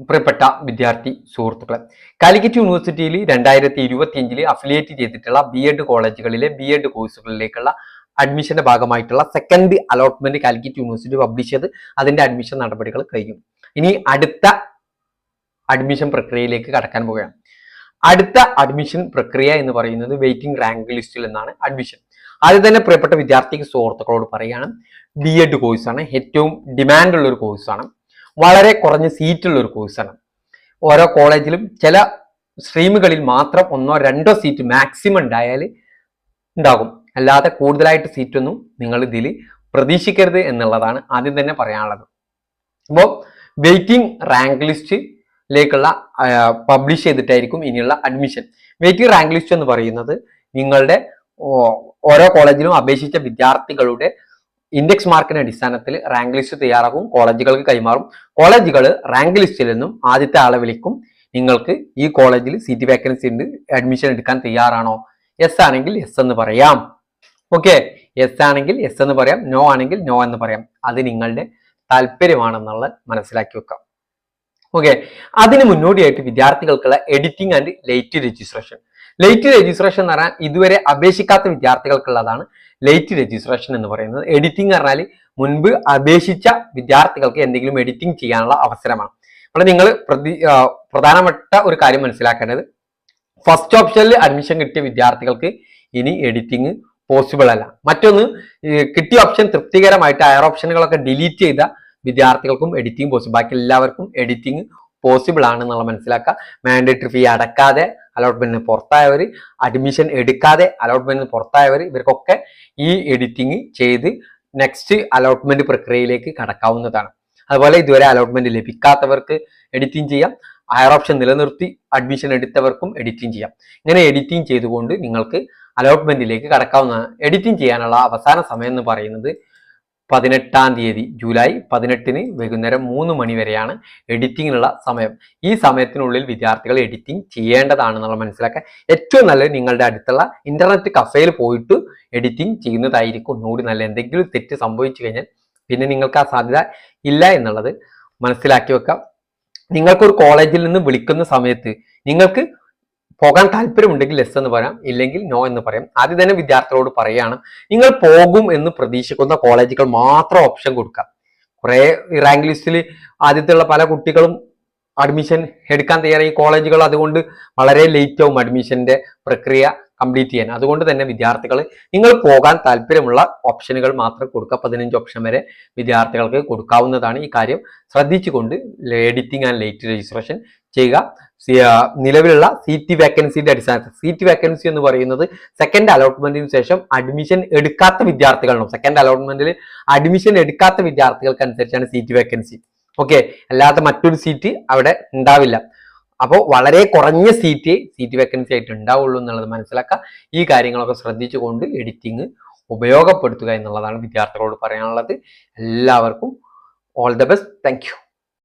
പ്രിയപ്പെട്ട വിദ്യാർത്ഥി സുഹൃത്തുക്കളെ. കാലിക്കറ്റ് യൂണിവേഴ്സിറ്റിയിൽ രണ്ടായിരത്തി ഇരുപത്തിയഞ്ചിൽ അഫിലിയേറ്റ് ചെയ്തിട്ടുള്ള ബി എഡ് കോളേജുകളിലെ ബി എഡ് കോഴ്സുകളിലേക്കുള്ള അഡ്മിഷന്റെ ഭാഗമായിട്ടുള്ള second allotment Calicut university publish ചെയ്ത് അതിന്റെ അഡ്മിഷൻ നടപടികൾ കഴിഞ്ഞു. ഇനി അടുത്ത അഡ്മിഷൻ പ്രക്രിയയിലേക്ക് കടക്കാൻ പോവുകയാണ്. അടുത്ത അഡ്മിഷൻ പ്രക്രിയ എന്ന് പറയുന്നത് വെയിറ്റിംഗ് റാങ്ക് ലിസ്റ്റിൽ എന്നാണ് അഡ്മിഷൻ ആദ്യം തന്നെ പ്രിയപ്പെട്ട വിദ്യാർത്ഥി സുഹൃത്തുക്കളോട് പറയുകയാണ് ബി എഡ് കോഴ്സാണ് ഏറ്റവും ഡിമാൻഡ് ഉള്ള ഒരു കോഴ്സാണ് വളരെ കുറഞ്ഞ സീറ്റുള്ള ഒരു കോഴ്സാണ് ഓരോ കോളേജിലും ചില സ്ട്രീമുകളിൽ മാത്രം ഒന്നോ രണ്ടോ സീറ്റ് മാക്സിമം ഉണ്ടായാൽ ഉണ്ടാകും. അല്ലാതെ കൂടുതലായിട്ട് സീറ്റൊന്നും നിങ്ങൾ ഇതിൽ പ്രതീക്ഷിക്കരുത് എന്നുള്ളതാണ് ആദ്യം തന്നെ പറയാനുള്ളത്. അപ്പോൾ വെയിറ്റിംഗ് റാങ്ക് ലിസ്റ്റിലേക്കുള്ള പബ്ലിഷ് ചെയ്തിട്ടായിരിക്കും ഇനിയുള്ള അഡ്മിഷൻ വെയിറ്റിംഗ് റാങ്ക് ലിസ്റ്റ് എന്ന് പറയുന്നത് നിങ്ങളുടെ ഓരോ കോളേജിലും അപേക്ഷിച്ച വിദ്യാർത്ഥികളുടെ ഇൻഡെക്സ് മാർക്കിന്റെ അടിസ്ഥാനത്തിൽ റാങ്ക് ലിസ്റ്റ് തയ്യാറാകും കോളേജുകൾക്ക് കൈമാറും. കോളേജുകൾ റാങ്ക് ലിസ്റ്റിൽ നിന്നും ആദ്യത്തെ ആളെ വിളിക്കും. നിങ്ങൾക്ക് ഈ കോളേജിൽ സീറ്റ് വേക്കൻസി ഉണ്ട് അഡ്മിഷൻ എടുക്കാൻ തയ്യാറാണോ? എസ് ആണെങ്കിൽ എസ് എന്ന് പറയാം. ഓക്കെ എസ് ആണെങ്കിൽ എസ് എന്ന് പറയാം. നോ ആണെങ്കിൽ നോ എന്ന് പറയാം. അത് നിങ്ങളുടെ താല്പര്യമാണെന്നുള്ളത് മനസ്സിലാക്കി വെക്കാം. ഓക്കെ അതിന് മുന്നോടിയായിട്ട് വിദ്യാർത്ഥികൾക്കുള്ള editing and late registration late registration എന്ന് പറഞ്ഞാൽ ഇതുവരെ അപേക്ഷിക്കാത്ത വിദ്യാർത്ഥികൾക്കുള്ളതാണ് ലേറ്റ് രജിസ്ട്രേഷൻ എന്ന് പറയുന്നത്. എഡിറ്റിംഗ് പറഞ്ഞാൽ മുൻപ് അപേക്ഷിച്ച വിദ്യാർത്ഥികൾക്ക് എന്തെങ്കിലും എഡിറ്റിംഗ് ചെയ്യാനുള്ള അവസരമാണ്. അപ്പോൾ നിങ്ങൾ പ്രതി പ്രധാനപ്പെട്ട ഒരു കാര്യം മനസ്സിലാക്കേണ്ടത്. ഫസ്റ്റ് ഓപ്ഷനിൽ അഡ്മിഷൻ കിട്ടിയ വിദ്യാർത്ഥികൾക്ക് ഇനി എഡിറ്റിംഗ് പോസിബിൾ അല്ല. മറ്റൊന്ന് കിട്ടിയ ഓപ്ഷൻ തൃപ്തികരമായിട്ട് ഹയർ ഓപ്ഷനുകളൊക്കെ ഡിലീറ്റ് ചെയ്ത വിദ്യാർത്ഥികൾക്കും എഡിറ്റിംഗ് പോസിബിൾ ബാക്കി എല്ലാവർക്കും എഡിറ്റിംഗ് പോസിബിൾ ആണെന്നുള്ള മനസ്സിലാക്കുക. മാൻഡേറ്ററി ഫീ അടക്കാതെ അലോട്ട്മെന്റിന് പുറത്തായവർ അഡ്മിഷൻ എടുക്കാതെ അലോട്ട്മെന്റിന് പുറത്തായവർ ഇവർക്കൊക്കെ ഈ എഡിറ്റിംഗ് ചെയ്ത് നെക്സ്റ്റ് അലോട്ട്മെന്റ് പ്രക്രിയയിലേക്ക് കടക്കാവുന്നതാണ്. അതുപോലെ ഇതുവരെ അലോട്ട്മെന്റ് ലഭിക്കാത്തവർക്ക് എഡിറ്റിംഗ് ചെയ്യാം. ഹയർ ഓപ്ഷൻ നിലനിർത്തി അഡ്മിഷൻ എടുത്തവർക്കും എഡിറ്റിംഗ് ചെയ്യാം. ഇങ്ങനെ എഡിറ്റിംഗ് ചെയ്തുകൊണ്ട് നിങ്ങൾക്ക് അലോട്ട്മെന്റിലേക്ക് കടക്കാവുന്നതാണ് എഡിറ്റിംഗ് ചെയ്യാനുള്ള അവസാന സമയം എന്ന് പറയുന്നത് പതിനെട്ടാം തീയതി ജൂലൈ പതിനെട്ടിന് വൈകുന്നേരം മൂന്ന് മണി വരെയാണ് എഡിറ്റിങ്ങിനുള്ള സമയം. ഈ സമയത്തിനുള്ളിൽ വിദ്യാർത്ഥികൾ എഡിറ്റിംഗ് ചെയ്യേണ്ടതാണെന്നുള്ള മനസ്സിലാക്കാൻ ഏറ്റവും നല്ലത് നിങ്ങളുടെ അടുത്തുള്ള ഇന്റർനെറ്റ് കഫേയിൽ പോയിട്ട് എഡിറ്റിംഗ് ചെയ്യുന്നതായിരിക്കും. ഒന്നുകൂടി നല്ല എന്തെങ്കിലും തെറ്റ് സംഭവിച്ചു കഴിഞ്ഞാൽ പിന്നെ നിങ്ങൾക്ക് ആ സാധ്യത ഇല്ല എന്നുള്ളത് മനസ്സിലാക്കി വെക്കാം. നിങ്ങൾക്കൊരു കോളേജിൽ നിന്ന് വിളിക്കുന്ന സമയത്ത് നിങ്ങൾക്ക് പോകാൻ താല്പര്യമുണ്ടെങ്കിൽ എസ് എന്ന് പറയാം ഇല്ലെങ്കിൽ നോ എന്ന് പറയാം. ആദ്യം തന്നെ വിദ്യാർത്ഥികളോട് പറയുകയാണ് നിങ്ങൾ പോകും എന്ന് പ്രതീക്ഷിക്കുന്ന കോളേജുകൾ മാത്രം ഓപ്ഷൻ കൊടുക്കാം കുറെ റാങ്ക് ലിസ്റ്റിൽ ആദ്യത്തെയുള്ള പല കുട്ടികളും അഡ്മിഷൻ എടുക്കാൻ തയ്യാറായി. കോളേജുകൾ അതുകൊണ്ട് വളരെ ലേറ്റ് ആവും അഡ്മിഷന്റെ പ്രക്രിയ. കംപ്ലീറ്റ് ചെയ്യാൻ. അതുകൊണ്ട് തന്നെ വിദ്യാർത്ഥികൾ നിങ്ങൾ പോകാൻ താല്പര്യമുള്ള ഓപ്ഷനുകൾ മാത്രം കൊടുക്കുക. പതിനഞ്ച് ഓപ്ഷൻ വരെ വിദ്യാർത്ഥികൾക്ക് കൊടുക്കാവുന്നതാണ് ഈ കാര്യം. ശ്രദ്ധിച്ചുകൊണ്ട് എഡിറ്റിംഗ് ആൻഡ് ലേറ്റ് രജിസ്ട്രേഷൻ ചെയ്യുക. നിലവിലുള്ള സീറ്റ് വേക്കൻസിന്റെ അടിസ്ഥാനത്തിൽ സീറ്റ് വേക്കൻസി എന്ന് പറയുന്നത് സെക്കൻഡ് അലോട്ട്മെന്റിന് ശേഷം അഡ്മിഷൻ എടുക്കാത്ത വിദ്യാർത്ഥികളാണ്. സെക്കൻഡ് അലോട്ട്മെന്റിൽ അഡ്മിഷൻ എടുക്കാത്ത വിദ്യാർത്ഥികൾക്ക് അനുസരിച്ചാണ് സീറ്റ് വേക്കൻസി ഓക്കെ അല്ലാത്ത മറ്റൊരു സീറ്റ് അവിടെ ഉണ്ടാവില്ല. അപ്പോൾ വളരെ കുറഞ്ഞ സീറ്റ് സീറ്റ് വേക്കൻസി ആയിട്ട് ഉണ്ടാവുള്ളൂ എന്നുള്ളത് മനസ്സിലാക്കുക. ഈ കാര്യങ്ങളൊക്കെ ശ്രദ്ധിച്ചുകൊണ്ട് എഡിറ്റിംഗ് ഉപയോഗപ്പെടുത്തുക എന്നുള്ളതാണ് വിദ്യാർത്ഥികളോട് പറയാനുള്ളത്. എല്ലാവർക്കും ഓൾ ദ ബെസ്റ്റ് താങ്ക്